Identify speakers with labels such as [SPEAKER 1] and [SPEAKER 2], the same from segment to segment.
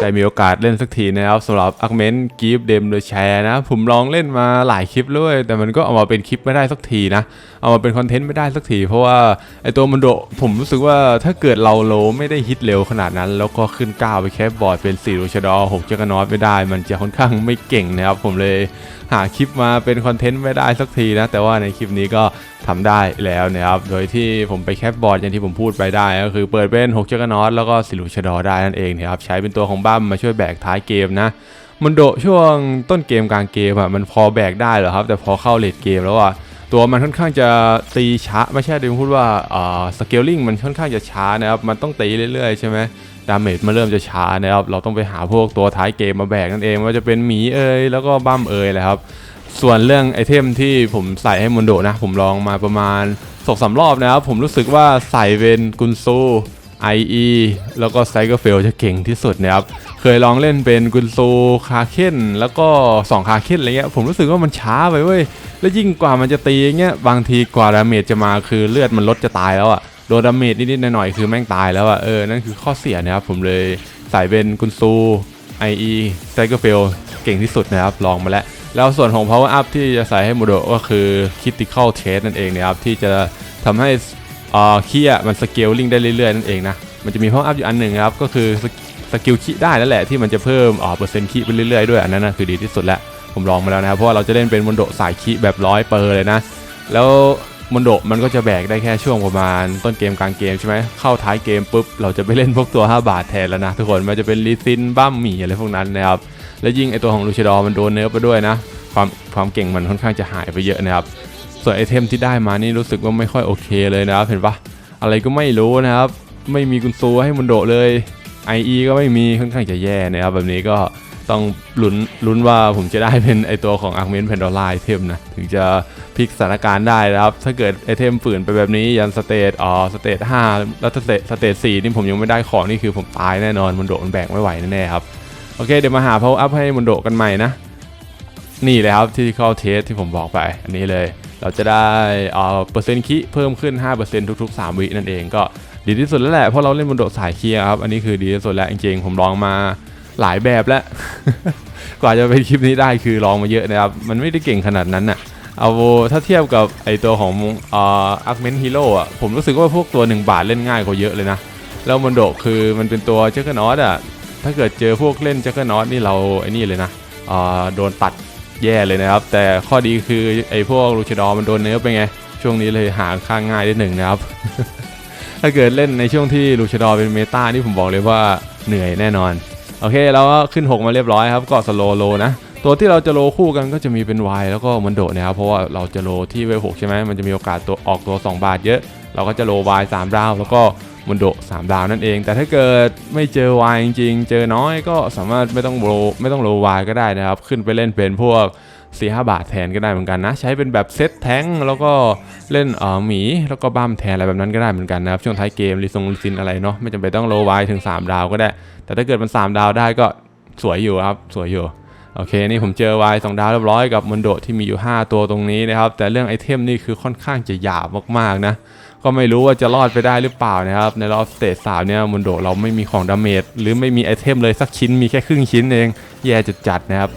[SPEAKER 1] ได้มีโอกาสเล่นสักทีนะครับสำหรับอักเมนกีฟเดมโดยแชร์นะ ผมลองเล่นมาหลายคลิปเลย แต่มันก็เอามาเป็นคลิปไม่ได้สักทีนะ เอามาเป็นคอนเทนต์ไม่ได้สักที เพราะว่าไอตัวมันโดผมรู้สึกว่าถ้าเกิดเราโลไม่ได้ฮิตเร็วขนาดนั้น แล้วก็ขึ้นก้าวไปแคปบอร์ดเป็น4รูชดอ6เจกนอตไม่ได้ มันจะค่อนข้างไม่เก่งนะครับผมเลย หาคลิปมาเป็นคอนเทนต์ไม่ได้สักทีนะ แต่ว่าในคลิปนี้ก็ทำได้แล้วนะครับ โดยที่ผมไปแคปบอร์ดอย่างที่ผมพูดไปได้ ก็คือเปิดเป็น6เจกนอตแล้วก็4รูชดอได้นั่นเองนะครับ ใช้เป็นตัวของบัมมาช่วยแบกท้ายเกมนะมันโดช่วงต้นเกมกลางเกมอะมันพอแบกได้เหรอครับ แต่พอเข้าเลดเกมแล้วอะตัวมันค่อนข้างจะตีช้าไม่ใช่ดิผมพูดว่าอ่าสเกลลิงมันค่อนข้างจะช้านะครับ มันต้องตีเรื่อยๆใช่ไหม ดาเมจมันเริ่มจะช้านะครับเราต้องไปหาพวกตัวท้ายเกมมาแบกนั่นเองว่าจะเป็นหมีเอยแล้วก็บั้มเอยแหละครับ ส่วนเรื่องไอเทมที่ผมใส่ให้มอนโดนะ ผมลองมาประมาณสองสามรอบนะครับ ผมรู้สึกว่าใส่เป็นกุนซู IE แล้วก็ไซเกอร์เฟลจะเก่งที่สุดนะครับ เคยลองเล่นเป็นกุนซูคาเคนแล้วก็ 2 คาเคนอะไรเงี้ย ผมรู้สึกว่ามันช้าไปเว้ย แล้วยิ่งกว่ามันจะตีเงี้ย บางทีกว่าดาเมจจะมาคือเลือดมันลดจะตายแล้วอะ โดนดาเมจนิดๆหน่อยๆคือแม่งตายแล้วอะเออ นั่นคือข้อเสียนะครับ ผมเลยใส่เป็นกุนซู IE ไซเกอร์เฟลเก่งที่สุดนะครับ ลองมาแล้ว แล้วส่วนของ power up ที่จะใส่ให้โมโดก็คือ critical test นั่นเองนะครับ ที่จะทำให้อ่าคียมันสเกลลิงได้เรื่อยๆ นั่นเองนะ มันจะมี power up อยู่อันหนึ่งครับ ก็คือสกิลคิได้นั่นแหละที่มันจะเพิ่มอ่าเปอร์เซ็นต์คิไปเรื่อยๆด้วยอันนั้นนะคือดีที่สุดแล้วผมลองมาแล้วนะครับเพราะว่าเราจะเล่นเป็นมนโดสายคิแบบร้อยเปอร์เลยนะ แล้ว มอนโดมันก็จะแบกได้แค่ช่วงประมาณต้นเกมกลางเกมใช่ไหมเข้าท้ายเกมปุ๊บเราจะไปเล่นพวกตัว 5 บาทแทนแล้วนะทุกคนมันจะเป็นลีซินบ้ามหมี่อะไรพวกนั้นนะครับและยิ่งไอตัวของลูชดอมันโดนเนื้อไปด้วยนะ ความความเก่งมันค่อนข้างจะหายไปเยอะนะครับ ส่วนไอเทมที่ได้มานี่รู้สึกว่าไม่ค่อยโอเคเลยนะครับ เห็นปะอะไรก็ไม่รู้นะครับ ไม่มีกุนซูให้มันโดเลย IE ก็ไม่มีค่อนข้างจะแย่นะครับแบบนี้ก็ ต้องลุ้นลุ้นว่าผมจะได้เป็นไอตัวของอาร์เมนเพนดอลไลเทมนะ ถึงจะพลิกสถานการณ์ได้นะครับ ถ้าเกิดไอเทมฝืนไปแบบนี้ยันสเตตอ๋อสเตต5แล้วสเตตสเตต4นี่ผมยังไม่ได้ของนี่คือผมตายแน่นอนมันโดมันแบกไม่ไหวแน่ๆครับ โอเคเดี๋ยวมาหา power up ให้มุนโดกันใหม่นะ นี่เลยครับที่เข้าเทสที่ผมบอกไป อันนี้เลย เราจะได้เอ่อเปอร์เซ็นต์คิเพิ่มขึ้น 5%ทุก ๆ 3 วินั่นเองก็ดีที่สุดแล้วแหละเพราะเราเล่นมุนโดสายเคียร์ครับอันนี้คือดีที่สุดแล้วจริงๆผมลองมา หลายแบบแล้ว กว่าจะเป็นคลิปนี้ได้คือลองมาเยอะนะครับ มันไม่ได้เก่งขนาดนั้นน่ะเอาถ้าเทียบกับไอตัวของอาร์คเมนฮีโร่อะผมรู้สึกว่าพวกตัว 1 บาทเล่นง่ายกว่าเยอะเลยนะ แล้วมอนโดคือมันเป็นตัวเจคกนอตอะถ้าเกิดเจอพวกเล่นเจคกนอตนี่เราไอ้นี่เลยนะอ่าโดนตัดแย่เลยนะครับ แต่ข้อดีคือไอพวกลูชดอมันโดนเนื้อไปไง ช่วงนี้เลยหาค่างง่ายได้หนึ่งนะครับ ถ้าเกิดเล่นในช่วงที่ลูชดอเป็นเมตานี่ผมบอกเลยว่าเหนื่อยแน่นอน โอเคเราก็ขึ้น 6 มาเรียบร้อยครับก็สโลโลนะตัวที่เราจะโลคู่กันก็จะมีเป็น Y แล้วก็มันโดนะครับเพราะว่าเราจะโลที่เวหกใช่ไหมมันจะมีโอกาสตัวออกตัว 2 บาทเยอะ เราก็จะโล Y 3ดาวแล้วก็มันโด3ดาวนั่นเอง แต่ถ้าเกิดไม่เจอ Y จริงๆ เจอน้อยก็สามารถไม่ต้องโลไม่ต้องโล Y ก็ได้นะครับ ขึ้นไปเล่นเป็นพวก 4 5 บาทแทนก็ได้เหมือนกันนะ ใช้เป็นแบบเซตแท้งแล้วก็เล่นเอ่อหมีแล้วก็บ้ามแทนอะไรแบบนั้นก็ได้เหมือนกันนะครับ ช่วงท้ายเกมรีซงรีซินอะไรเนาะไม่จำเป็นต้องโลวายถึง 3 ดาวก็ได้ แต่ถ้าเกิดมัน 3 ดาวได้ก็สวยอยู่ครับ สวยอยู่โอเค นี่ผมเจอวายสองดาวเรียบร้อยกับมอนโดที่มีอยู่ 5 ตัวตรงนี้นะครับ แต่เรื่องไอเทมนี่คือค่อนข้างจะหยาบมากๆนะ ก็ไม่รู้ว่าจะรอดไปได้หรือเปล่านะครับ ในรอบสเตจสามเนี่ยมอนโดเราไม่มีของดาเมจหรือไม่มีไอเทมเลยสักชิ้นมีแค่ครึ่งชิ้นเอง แย่จัดๆนะครับ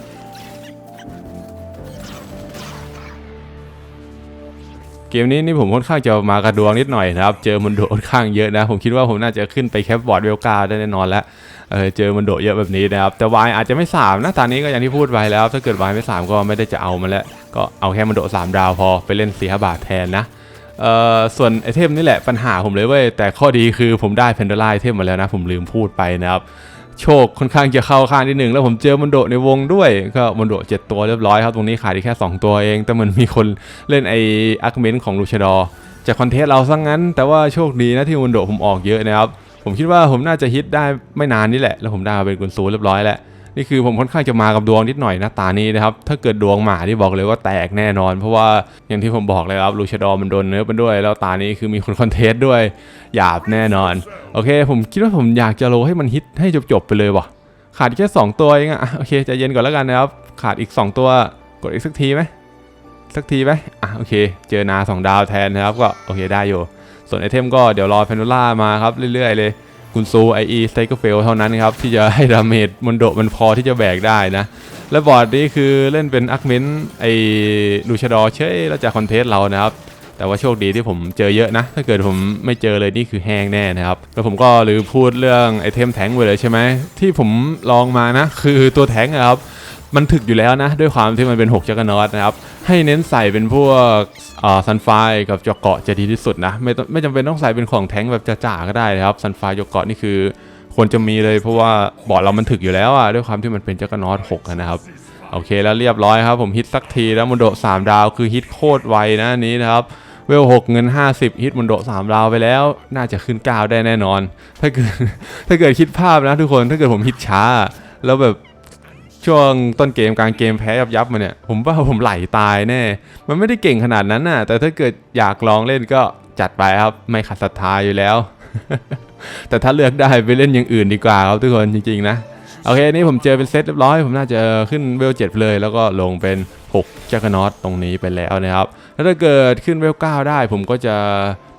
[SPEAKER 1] เกมนี้นี่ผมค่อนข้างจะมากระดวงนิดหน่อยนะครับ เจอมันโดค่อนข้างเยอะนะ ผมคิดว่าผมน่าจะขึ้นไปแคปบอร์ดเวลกาได้แน่นอนแล้วเออเจอมันโดเยอะแบบนี้นะครับ แต่วายอาจจะไม่3นะตอนนี้ก็อย่างที่พูดไปแล้ว ถ้าเกิดวายไม่3ก็ไม่ได้จะเอามันแล้ว ก็เอาแค่มันโด3ดาวพอไปเล่น4 5บาทแทนนะเอ่อส่วนไอเทมนี่แหละปัญหาผมเลยเว้ยแต่ข้อดีคือผมได้เพนด a ลไอเทมมาแล้วนะ ผมลืมพูดไปนะครับ โชคค่อนข้างจะเข้าข้างนิดหนึ่งแล้วผมเจอมันโดในวงด้วย ก็มันโดเจ็ดตัวเรียบร้อยครับตรงนี้ขายได้แค่ 2 ตัวเอง แต่เหมันมีคนเล่นไออาร์คเมนต์ของลูชดอจากคอนเทสต์เราซะงงั้น แต่ว่าโชคดีนะที่มันโดผมออกเยอะนะครับผมคิดว่าผมน่าจะฮิตได้ไม่นานนี่แหละ แล้วผมได้มาเป็นกุนซูเรียบร้อยแล้ว นี่คือผมค่อนข้างจะมากับดวงนิดหน่อยนะตานี้นะครับ ถ้าเกิดดวงหมาที่บอกเลยว่าแตกแน่นอน เพราะว่าอย่างที่ผมบอกเลยครับลูชดอมันโดนเนื้อไปด้วย แล้วตานี้คือมีคนคอนเทสต์ด้วย หยาบแน่นอน โอเค ผมคิดว่าผมอยากจะโลให้มันฮิตให้จบๆไปเลยว่ะขาดแค่ 2 ตัวเองอะโอเคใจเย็นก่อนแล้วกันนะครับ ขาดอีก 2 ตัวกดอีกสักทีไหมสักทีไหมอะโอเค เจอนา 2 ดาวแทนนะครับก็โอเคได้อยู่ ส่วนไอเทมก็เดี๋ยวรอเพนูล่ามาครับเรื่อยๆเลย กุนซูไอเอสไตเกอร์เฟลเท่านั้นครับ ที่จะให้ดาเมจมันโดมันพอที่จะแบกได้นะ และบอร์ดนี้คือเล่นเป็นอักเมนไอดูชดอเช่แล้วจากคอนเทสเรานะครับ แต่ว่าโชคดีที่ผมเจอเยอะนะ ถ้าเกิดผมไม่เจอเลยนี่คือแห้งแน่นะครับ แล้วผมก็หรือพูดเรื่องไอเทมแทงไปเลยใช่ไหมที่ผมลองมานะ คือตัวแทงนะครับ มันถึกอยู่แล้วนะ ด้วยความที่มันเป็น6จักรนอตนะครับ ให้เน้นใส่เป็นพวกอ่าซันไฟกับจอกเกาะจะดีที่สุดนะ ไม่ต้องไม่จำเป็นต้องใส่เป็นของแท้งแบบจ่าๆก็ได้นะครับซันไฟจอกเกาะนี่คือควรจะมีเลยเพราะว่าบอร์ดเรามันถึกอยู่แล้วอะด้วยความที่มันเป็นจักรนอต6อะนะครับโอเคแล้วเรียบร้อยครับ ผมฮิตสักทีแล้วมุนโดสามดาวคือฮิตโคตรไวนะนนี้นะครับเวลหกเงิน 50 ฮิตมุนโดสามดาวไปแล้ว น่าจะขึ้น9ได้แน่นอน ถ้าเกิดถ้าเกิดคิดภาพนะทุกคนถ้าเกิดผมฮิตช้า แล้วแบบ ช่วงต้นเกมกลางเกมแพ้ยับยับมาเนี่ย ผมว่าผมไหลตายแน่ มันไม่ได้เก่งขนาดนั้นน่ะ แต่ถ้าเกิดอยากลองเล่นก็จัดไปครับ ไม่ขัดศรัทธาอยู่แล้ว แต่ถ้าเลือกได้ไปเล่นอย่างอื่นดีกว่าครับทุกคนจริงๆนะ โอเค นี่ผมเจอเป็นเซตเรียบร้อย ผมน่าจะขึ้นเวล7เลย แล้วก็ลงเป็น6จักรนอตตรงนี้ไปแล้วนะครับ ถ้าเกิดขึ้นเวล9ได้ ผมก็จะ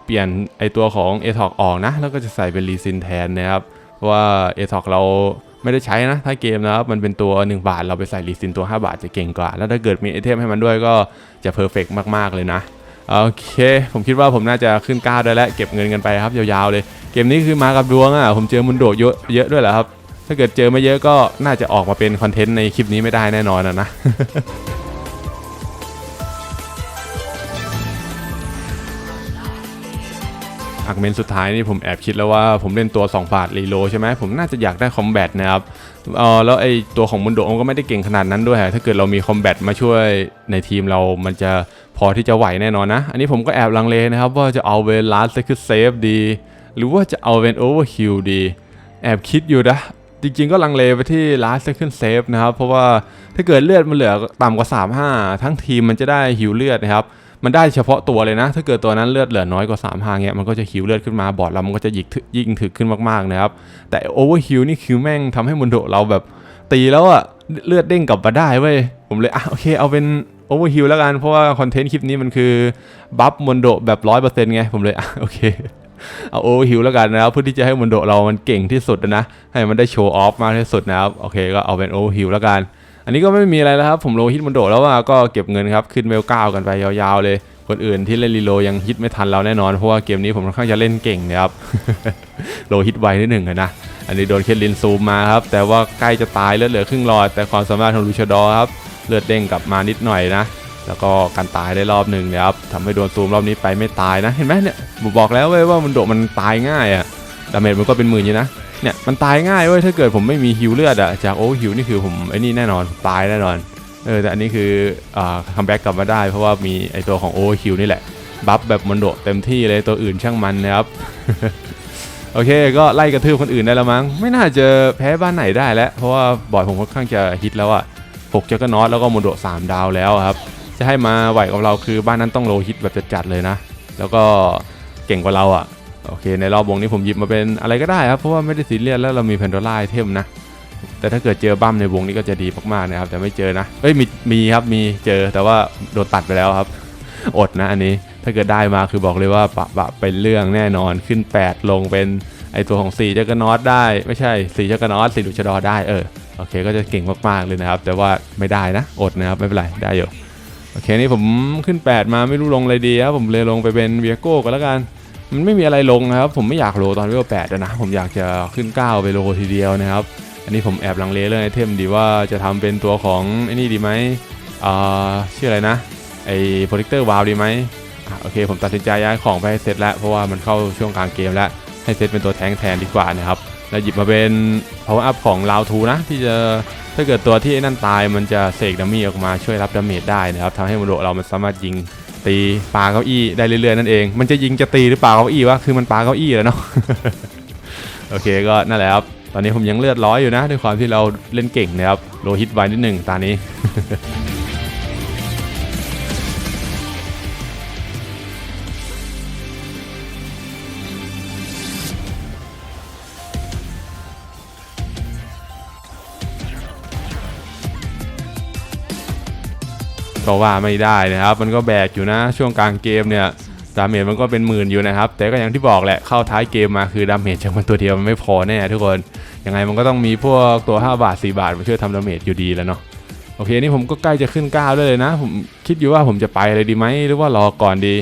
[SPEAKER 1] เปลี่ยนไอตัวของ a t o อกออกนะ แล้วก็จะใส่เป็นรีซินแทนนะครับ เพราะว่า a t o เรา ไม่ได้ใช้นะ ถ้าเกมนะครับ มันเป็นตัว 1 บาท เราไปใส่รีซินตัว 5 บาทจะเก่งกว่า แล้วถ้าเกิดมีไอเทมให้มันด้วยก็จะเพอร์เฟกมาก ๆ เลยนะ โอเค ผมคิดว่าผมน่าจะขึ้นก้าวได้แล้ว เก็บเงินกันไปครับ ยาวๆเลย เกมนี้คือมากับดวงอะ ผมเจอมุนโดเยอะเยอะด้วยแหละครับ ถ้าเกิดเจอไม่เยอะก็น่าจะออกมาเป็นคอนเทนต์ในคลิปนี้ไม่ได้แน่นอนอะ อักเมนสุดท้ายนี่ผมแอบคิดแล้วว่าผมเล่นตัว2บาทรีโลใช่ไหมผมน่าจะอยากได้คอมแบทนะครับเออแล้วไอตัวของมุนโดมันก็ไม่ได้เก่งขนาดนั้นด้วย ถ้าเกิดเรามีคอมแบทมาช่วยในทีมเรามันจะพอที่จะไหวแน่นอนนะ อันนี้ผมก็แอบลังเลนะครับ ว่าจะเอาเป็นลาสเซคือเซฟดี หรือว่าจะเอาเป็นโอเวอร์คิวดี แอบคิดอยู่นะจริงๆก็ลังเลไปที่ last second save นะครับ เพราะว่าถ้าเกิดเลือดมันเหลือต่ำกว่า 35 ทั้งทีมมันจะได้ฮิวเลือดนะครับ มันได้เฉพาะตัวเลยนะ ถ้าเกิดตัวนั้นเลือดเหลือน้อยกว่า35เงี้ยมันก็จะฮิวเลือดขึ้นมาบอดเรามันก็จะยิงถึยิ่งถึกขึ้นมากๆนะครับ แต่โอเวอร์ฮิวนี่คิวแม่งทำให้มุนโดเราแบบตีแล้วอะเลือดเด้งกลับมาได้เว้ยผมเลยอะโอเคเอาเป็นโอเวอร์ฮิวแล้วกันเพราะว่าคอนเทนต์คลิปนี้มันคือบัฟมุนโดแบบร้อยเปอร์เซ็นต์ไงผมเลยอะโอเคเอาโอเวอร์ฮิวแล้วกันนะครับเพื่อที่จะให้มุนโดเรามันเก่งที่สุดนะให้มันได้โชว์ออฟมากที่สุดนะครับโอเคก็เอาเป็นโอเวอร์ฮิวแล้วกัน อันนี้ก็ไม่มีอะไรแล้วครับ ผมโลฮิตมุนโดแล้วว่าก็เก็บเงินครับ ขึ้นเวลเก้ากันไปยาวๆเลย คนอื่นที่เล่นรีโลยังฮิตไม่ทันเราแน่นอน เพราะว่าเกมนี้ผมค่อนข้างจะเล่นเก่งนะครับ โลฮิตไวนิดหนึ่งนะ อันนี้โดนเคทลินซูมมาครับ แต่ว่าใกล้จะตายเลือดเหลือครึ่งหลอด แต่ความสามารถของลูชดอครับ เลือดเด้งกลับมานิดหน่อยนะ แล้วก็การตายได้รอบหนึ่งนะครับทำให้โดนซูมรอบนี้ไปไม่ตายนะ เห็นไหมเนี่ยผมบอกแล้วเว้ยว่ามันโดดมันตายง่ายอะดาเมจมันก็เป็นหมื่นอยู่นะ เนี่ยมันตายง่ายเว้ยถ้าเกิดผมไม่มีฮิวเลือดอะจากโอ้ฮิวนี่คือผมไอ้นี่แน่นอนตายแน่นอนเออแต่อันนี้คืออ่าคัมแบ็กกลับมาได้ เพราะว่ามีไอตัวของโอฮิวนี่แหละบัฟแบบมันโดดเต็มที่เลยตัวอื่นช่างมันนะครับโอเค ก็ไล่กระทืบคนอื่นได้แล้วมั้ง ไม่น่าจะแพ้บ้านไหนได้แล้ว เพราะว่าบอร์ดผมค่อนข้างจะฮิตแล้วอะหกจักรนอตแล้วก็โมโดสามดาวแล้วครับ จะให้มาไหวกับเราคือบ้านนั้นต้องโลฮิตแบบจัดๆเลยนะ แล้วก็เก่งกว่าเราอะ โอเค ในรอบวงนี้ผมหยิบมาเป็นอะไรก็ได้ครับ เพราะว่าไม่ได้ซีเรียสแล้วเรามีแพนโดล่าไอเทมนะ แต่ถ้าเกิดเจอบั้มในวงนี้ก็จะดีมากๆนะครับ แต่ไม่เจอนะเอ้ยมีมีครับมีเจอแต่ว่าโดนตัดไปแล้วครับ อดนะอันนี้ถ้าเกิดได้มาคือบอกเลยว่าปะปะเป็นเรื่องแน่นอนขึ้น 8 ลงเป็นไอตัวของ4จักรนอตได้ ไม่ใช่4จักรนอต4ดุชดอได้เออโอเค ก็จะเก่งมากๆเลยนะครับ แต่ว่าไม่ได้นะอดนะครับไม่เป็นไรได้อยู่โอเคนี่ผมขึ้น 8 มาไม่รู้ลงอะไรดีครับผมเลยลงไปเป็นเวียโก้ก็แล้วกัน มันไม่มีอะไรลงนะครับ ผมไม่อยากโลตอนเวลแปดนะ ผมอยากจะขึ้น 9 ไปโลทีเดียวนะครับ อันนี้ผมแอบลังเลเรื่องไอเทมดีว่าจะทำเป็นตัวของไอ้นี่ดีไหมอ่าชื่ออะไรนะไอ้โปรเจคเตอร์วาลดีไหมอโอเค ผมตัดสินใจย้ายของไปให้เซตแล้วเพราะว่ามันเข้าช่วงกลางเกมแล้วให้เซตเป็นตัวแทงแทนดีกว่านะครับแล้วหยิบมาเป็น power up ของลาวทูนะ ที่จะถ้าเกิดตัวที่นั่นตายมันจะเสกดัมมี่ออกมาช่วยรับดาเมจได้นะครับทำให้มโดเรามันสามารถยิง ตีปาเก้าอี้ได้เรื่อยๆนั่นเอง มันจะยิงจะตีหรือปาเก้าอี้วะคือมันปาเก้าอี้แล้วเนาะโอเคก็นั่นแหละครับตอนนี้ผมยังเลือดร้อยอยู่นะด้วยความที่เราเล่นเก่งนะครับโลฮิตไวนิดหนึ่งตานี้ ก็ว่าไม่ได้นะครับ มันก็แบกอยู่นะช่วงกลางเกมเนี่ยดาเมจมันก็เป็นหมื่นอยู่นะครับ แต่ก็อย่างที่บอกแหละเข้าท้ายเกมมาคือดาเมจจากมันตัวเดียวมันไม่พอแน่ทุกคนยังไงมันก็ต้องมีพวกตัว 5 บาท 4 บาทมาช่วยทำดาเมจอยู่ดีแล้วเนาะโอเคนี่ผมก็ใกล้จะขึ้นก้าวด้วยเลยนะ ผมคิดอยู่ว่าผมจะไปเลยดีไหมหรือว่ารอก่อนดี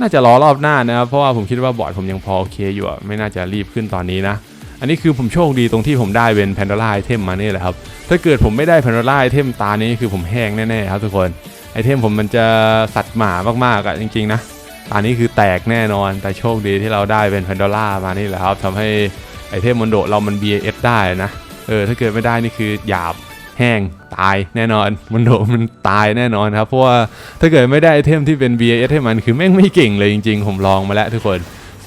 [SPEAKER 1] น่าจะรอรอบหน้านะครับเพราะว่าผมคิดว่าบอร์ดผมยังพอโอเคอยู่ไม่น่าจะรีบขึ้นตอนนี้นะอันนี้คือผมโชคดีตรงที่ผมได้เป็นแพนด o ล่าไอเทมมานี่แหละครับถ้าเกิดผมไม่ได้แพนด o ล่าไอเทมตานี้คือผมแห้งแน่ๆครับทุกคน เทมผมมันจะสัตว์หมามากๆอะจริงๆนะตานี้คือแตกแน่นอนแต่โชคดีที่เราได้เป็นแพนด o ล่ามานี่แหละครับทำให้ไอเทมมอนโดเรามัน BAS ได้นะเออถ้าเกิดไม่ได้นี่คือหยาบแห้งตายแน่นอนมันโดมันตายแน่นอนครับเพราะว่าถ้าเกิดไม่ได้ไอเทมที่เป็น BAS ให้มันคือแม่งไม่เก่งเลยจริง ๆ ผมลองมาแล้วทุกคน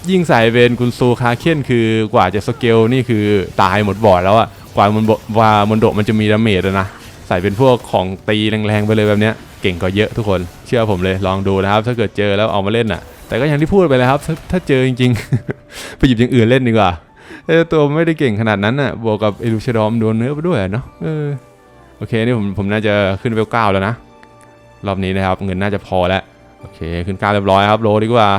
[SPEAKER 1] ยิ่งใส่เป็นกุนซูคาเคียนคือกว่าจะสเกลนี่คือตายหมดบอดแล้วอะกว่ามันว่ามันโดมันจะมีดาเมจนะใส่เป็นพวกของตีแรงๆไปเลยแบบเนี้ย เก่งกว่าเยอะทุกคน เชื่อผมเลยลองดูนะครับ ถ้าเกิดเจอแล้วเอามาเล่นน่ะ แต่ก็อย่างที่พูดไปเลยครับถ้าถ้าเจอจริงๆ ไปหยิบอย่างอื่นเล่นดีกว่าเออตัวไม่ได้เก่งขนาดนั้นน่ะบวกกับเอลูชดอมโดนเนื้อไปด้วยเนาะเออโอเคนี่ผมผมน่าจะขึ้นเวลเก้าแล้วนะรอบนี้นะครับเงินน่าจะพอแล้วโอเคขึ้นเก้าเรียบร้อยครับโลดีกว่า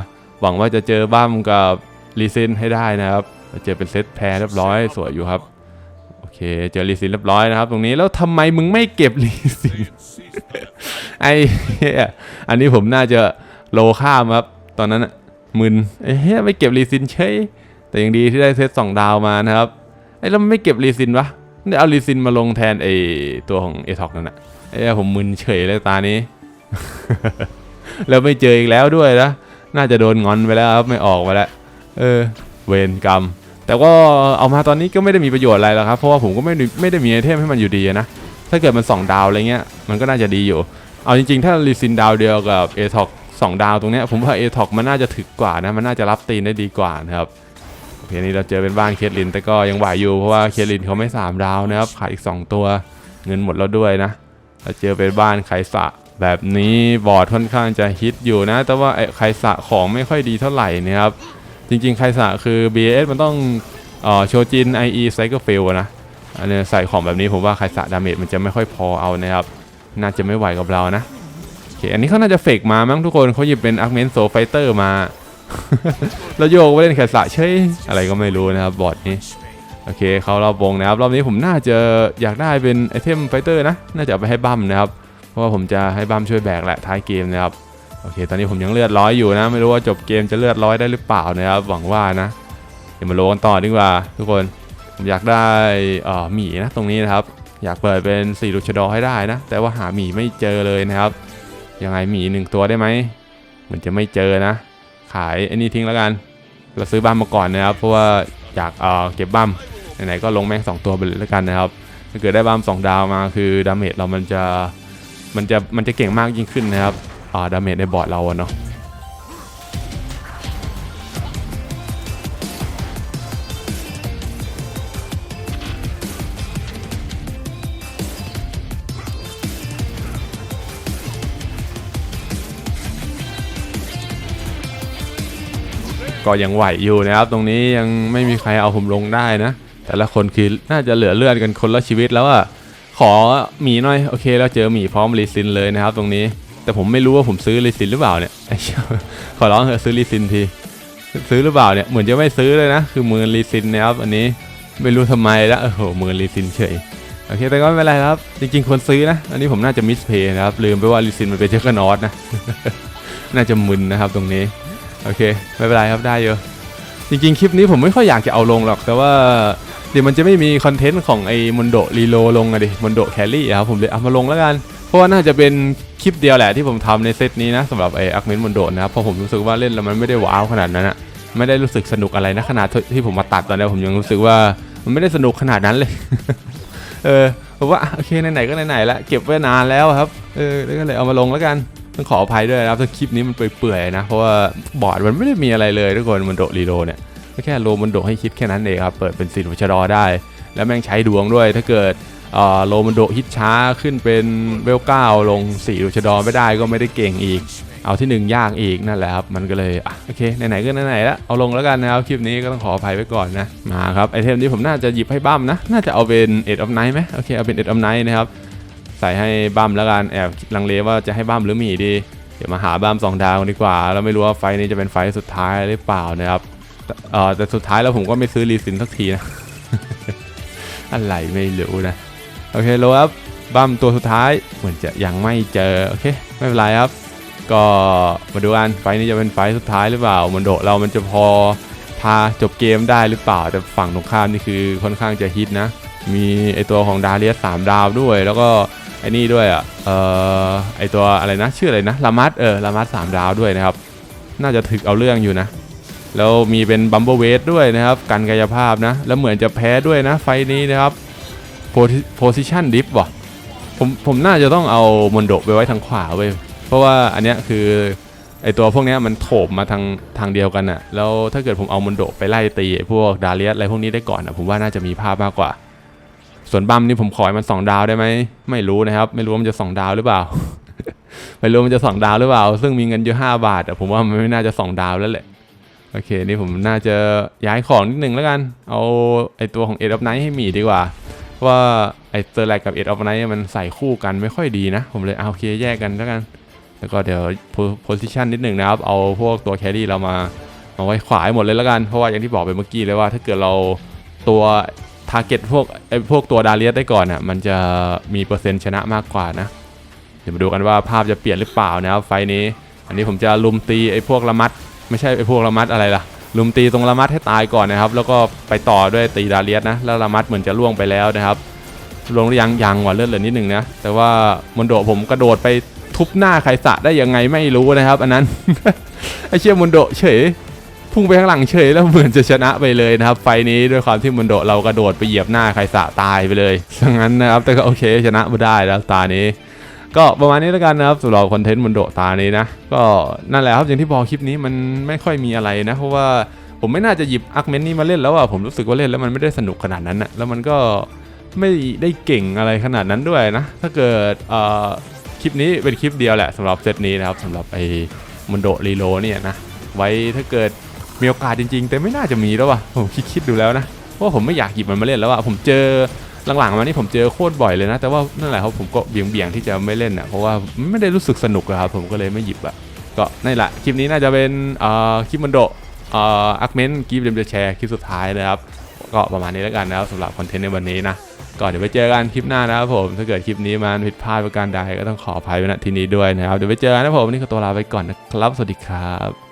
[SPEAKER 1] หวังว่าจะเจอบ้ามกับรีซินให้ได้นะครับเจอเป็นเซตแพรเรียบร้อยสวยอยู่ครับ เค เจอรีซินเรียบร้อยนะครับ ตรงนี้แล้วทำไมมึงไม่เก็บรีซินไอ้เหี้ยอันนี้ผมน่าจะโลข้ามครับ ตอนนั้นอะมึนไอ้เฮ้ยไม่เก็บรีซินเฉยแต่ยังดีที่ได้เซตสองดาวมานะครับไอ้แล้วไม่เก็บรีซินวะได้เอารีซินมาลงแทนไอ้ตัวของเอท็อกนั่นอะไอ้เหี้ยผมมึนเฉยเลยตานี้ แล้วไม่เจออีกแล้วด้วยนะน่าจะโดนงอนไปแล้วครับไม่ออกไปแล้ว เออ เวรกรรม แต่ก็เอามาตอนนี้ก็ไม่ได้มีประโยชน์อะไรแล้วครับ เพราะว่าผมก็ไม่ได้ไม่ได้มีไอเทมให้มันอยู่ดีนะ ถ้าเกิดมัน 2 ดาวอะไรเงี้ย มันก็น่าจะดีอยู่ เอาจริงๆ ถ้ารีซินดาวเดียวกับเอท็อกสองดาวตรงเนี้ยผมว่าเอท็อกมันน่าจะถึกกว่านะ มันน่าจะรับตีนได้ดีกว่านะครับโอเคนี่เราเจอเป็นบ้านเคทลิน แต่ก็ยังไหวอยู่เพราะว่าเคทลินเขาไม่ 3 ดาวนะครับ ขายอีก 2 ตัวเงินหมดแล้วด้วยนะ เราเจอเป็นบ้านไคสะแบบนี้บอร์ดค่อนข้างจะฮิตอยู่นะ แต่ว่าไอ้ไคสะของไม่ค่อยดีเท่าไหร่นะครับ จริงๆไครสะคือ BS มันต้องออโชจิน IE Cycle Fail นะอันนี้ใส่ของแบบนี้ผมว่าไครสะดาเมจมันจะไม่ค่อยพอเอานะครับ น่าจะไม่ไหวกับเรานะโอเคอันนี้เขาน่าจะเฟกมามั้งทุกคนเขาหยิบเป็นอาร์เมนโซไฟเตอร์มา แล้วโยกไปเล่นไคสะเฉยอะไรก็ไม่รู้นะครับบอร์ดนี้โอเคเขารอบวงนะครับ รอบนี้ผมน่าจะอยากได้เป็นไอเทมไฟเตอร์นะ น่าจะเอาไปให้บัมนะครับ เพราะว่าผมจะให้บัมช่วยแบกแหละท้ายเกมนะครับ โอเค ตอนนี้ผมยังเลือดร้อยอยู่นะ ไม่รู้ว่าจบเกมจะเลือดร้อยได้หรือเปล่านะครับ หวังว่านะ เดี๋ยวมาโลกันต่อดีกว่า ทุกคน ผมอยากได้เอ่อหมีนะ ตรงนี้นะครับ อยากเปิดเป็นสี่ลูกชดอให้ได้นะ แต่ว่าหาหมีไม่เจอเลยนะครับ ยังไงหมีหนึ่งตัวได้ไหมเหมือนจะไม่เจอนะ ขายไอ้นี่ทิ้งแล้วกัน เราซื้อบ้ามมาก่อนนะครับ เพราะว่าอยากเอ่อเก็บบ้ามไหนๆก็ลงแม่งสองตัวไปเลยแล้วกันนะครับ ถ้าเกิดได้บ้ามสองดาวมาคือดาเมจเรามันจะมันจะมันจะเก่งมากยิ่งขึ้นนะครับ ดาเมจในบอร์ดเราเนาะก็ยังไหวอยู่นะครับ ตรงนี้ยังไม่มีใครเอาผมลงได้นะ แต่ละคนคือน่าจะเหลือเลือดกันคนละชีวิตแล้วอะขอหมีหน่อย โอเค แล้วเจอหมีพร้อมรีซินเลยนะครับตรงนี้ แต่ผมไม่รู้ว่าผมซื้อรีซินหรือเปล่าเนี่ยขอร้องเถอะซื้อรีซินทีซื้อหรือเปล่าเนี่ยเหมือนจะไม่ซื้อเลยนะคือมือรีซินนะครับอันนี้ไม่รู้ทำไมล้วโอ้โหมือรีซินเฉยโอเคแต่ก็ไม่เป็นไรครับ จริงๆควรซื้อนะ อันนี้ผมน่าจะมิสเพย์นะครับลืมไปว่ารีซินมันเป็นเจอกนอตนะน่าจะมึนนะครับตรงนี้โอเคไม่เป็นไรครับได้เยอะจริงๆ คลิปนี้ผมไม่ค่อยอยากจะเอาลงหรอก แต่ว่าเดี๋ยวมันจะไม่มีคอนเทนต์ของไอ้มอนโดรีโลลงอะดิมอนโดแคลรี่ครับผมเลยเอามาลงแล้วกัน ราะว่าน่าจะเป็นคลิปเดียวแหละที่ผมทำในเซตนี้นะสำหรับไอ้อักเมนมอนโดนะครับเพราะผมรู้สึกว่าเล่นแล้วมันไม่ได้ว้าวขนาดนั้นอะไม่ได้รู้สึกสนุกอะไรนะขนาดที่ผมมาตัดตอนนี้ผมยังรู้สึกว่ามันไม่ได้สนุกขนาดนั้นเลย เออผมว่าอะโอเคไหนๆก็ไหนๆละเก็บไว้นานแล้วครับเออแล้วก็เลยเอามาลงแล้วกันต้องขออภัยด้วยนะครับถ้าคลิปนี้มันเปื่อยๆนะ เพราะว่าบอร์ดมันไม่ได้มีอะไรเลยทุกคนมันโดรีโลเนี่ยก็แค่โลมันโดให้คิดแค่นั้นเองครับ เปิดเป็นสินวัชรอได้ แล้วแม่งใช้ดวงด้วย ถ้าเกิดเอ่อ โลมันโดฮิตช้าขึ้นเป็นเวลเก้าลงสี่วัชรอไม่ได้ก็ไม่ได้เก่งอีก เอาที่หนึ่งยากอีกนั่นแหละครับ มันก็เลยอะโอเคไหนๆก็ไหนๆแล้วเอาลงแล้วกันนะครับ คลิปนี้ก็ต้องขออภัยไว้ก่อนนะมาครับไอเทมนี้ผมน่าจะหยิบให้บั้มนะ น่าจะเอาเป็นเอ็ดออฟไนท์ไหมโอเคเอาเป็นเอ็ดออฟไนท์นะครับใส่ให้บั้มแล้วกันแอบลังเลว่าจะให้บั้มหรือหมีดีเดี๋ยวมาหาบ้มสองดาวดีกว่าแล้วไม่รู้ว่าไฟนี้จะเป็นไฟสุดท้ายหรือเปล่านะครับแต่เอ่อแต่สุดท้ายแล้วผมก็ไม่ซื้อรีซินสักทีนะอะไรไม่รู้นะ โอเคโลครับบัมตัวสุดท้ายเหมือนจะยังไม่เจอโอเคไม่เป็นไรครับ ก็มาดูกันไฟนี้จะเป็นไฟสุดท้ายหรือเปล่ามันโดเรามันจะพอพาจบเกมได้หรือเปล่าแต่ฝั่งตรงข้ามนี่คือค่อนข้างจะฮิตนะ มีไอตัวของดาเลียสสามดาวด้วย แล้วก็ไอนี่ด้วยอะเออไอตัวอะไรนะ ชื่ออะไรนะลามัสเออลามัสสามดาวด้วยนะครับ น่าจะถึกเอาเรื่องอยู่นะแล้วมีเป็นบัมเบิลเวทด้วยนะครับ กันกายภาพนะ แล้วเหมือนจะแพ้ด้วยนะไฟนี้นะครับ โพซิชันดิฟว่ะผมผมน่าจะต้องเอามอนโดไปไว้ทางขวาเว้ยเพราะว่าอันเนี้ยคือไอตัวพวกเนี้ยมันโถมมาทางทางเดียวกันอะแล้วถ้าเกิดผมเอามอนโดไปไล่ตีพวกดาเลียสอะไรพวกนี้ได้ก่อนอะผมว่าน่าจะมีภาพมากกว่า ส่วนบัมนี่ผมขอให้มัน2ดาวได้ไหมไม่รู้นะครับ ไม่รู้ว่ามันจะ2ดาวหรือเปล่า ไม่รู้มันจะ2ดาวหรือเปล่า ซึ่งมีเงินอยู่5บาทอะผมว่ามันไม่น่าจะ2ดาวแล้วแหละโอเคนี่ผมน่าจะย้ายของนิดนึงแล้วกัน เอาไอตัวของเอ็ดออฟไนท์ให้มีดีกว่า ว่าไอเซอร์ไลกับเอ็ดออฟไนท์มันใส่คู่กันไม่ค่อยดีนะ ผมเลยเอาโอเคแยกกันแล้วกัน แล้วก็เดี๋ยวโพสิชันนิดหนึ่งนะครับ เอาพวกตัวแครี่เรามามาไว้ขวาให้หมดเลยแล้วกัน เพราะว่าอย่างที่บอกไปเมื่อกี้เลยว่า ถ้าเกิดเราตัวทาร์เก็ตพวกไอพวกตัวดาเลียสได้ก่อนอะมันจะมีเปอร์เซ็นต์ชนะมากกว่านะ เดี๋ยวมาดูกันว่าภาพจะเปลี่ยนหรือเปล่านะครับไฟนี้ อันนี้ผมจะลุมตีไอพวกละมัด ไม่ใช่ไอพวกละมัดอะไรล่ะ ลุมตีตรงละมัดให้ตายก่อนนะครับ แล้วก็ไปต่อด้วยตีดาเลียสนะ แล้วละมัดเหมือนจะล่วงไปแล้วนะครับลงหรือยังยังว่ะเลือดเหลือนิดหนึ่งนะแต่ว่ามอนโดผมกระโดดไปทุบหน้าไคสะได้ยังไงไม่รู้นะครับ อันนั้นไอเชี่ยมอนโดเฉยพุ่งไปข้างหลังเฉยแล้วเหมือนจะชนะไปเลยนะครับ ไฟนี้ด้วยความที่มอนโดเรากระโดดไปเหยียบหน้าไคสะตายไปเลยดังนั้นนะครับแต่ก็โอเคชนะมาได้แล้วตานี้ ก็ประมาณนี้แล้วกันนะครับสำหรับคอนเทนต์มอนโดตานี้นะ ก็นั่นแหละครับอย่างที่บอกคลิปนี้มันไม่ค่อยมีอะไรนะ เพราะว่าผมไม่น่าจะหยิบอาร์คเมนนี่มาเล่นแล้วอะผมรู้สึกว่าเล่นแล้วมันไม่ได้สนุกขนาดนั้นนะแล้วมันก็ไม่ได้เก่งอะไรขนาดนั้นด้วยนะ ถ้าเกิดเอ่อคลิปนี้เป็นคลิปเดียวแหละสำหรับเซตนี้นะครับสำหรับไอ้มอนโดรีโลเนี่ยนะ ไว้ถ้าเกิดมีโอกาสจริง ๆ แต่ไม่น่าจะมีแล้วว่ะผมคิดคิดดูแล้วนะ เพราะว่าผมไม่อยากหยิบมันมาเล่นแล้วอะผมเจอ หลังๆมานี่ผมเจอโคตรบ่อยเลยนะ แต่ว่านั่นแหละครับผมก็เบี่ยงๆที่จะไม่เล่นอะเพราะว่าไม่ได้รู้สึกสนุกอะครับผมก็เลยไม่หยิบอะก็นั่นแหละคลิปนี้น่าจะเป็นเอ่อคลิปมอนโดเอ่ออักเมนกีฟเดมจะแชร์คลิปสุดท้ายนะครับ ก็ประมาณนี้แล้วกันนะครับสำหรับคอนเทนต์ในวันนี้นะก่อนเดี๋ยวไปเจอกันคลิปหน้านะครับผม ถ้าเกิดคลิปนี้มันผิดพลาดประการใดก็ต้องขออภัยไว้ณที่นี้ด้วยนะครับ เดี๋ยวไปเจอกันนะผมนนี่ขอตัวลาไปก่อนนะครับ สวัสดีครับ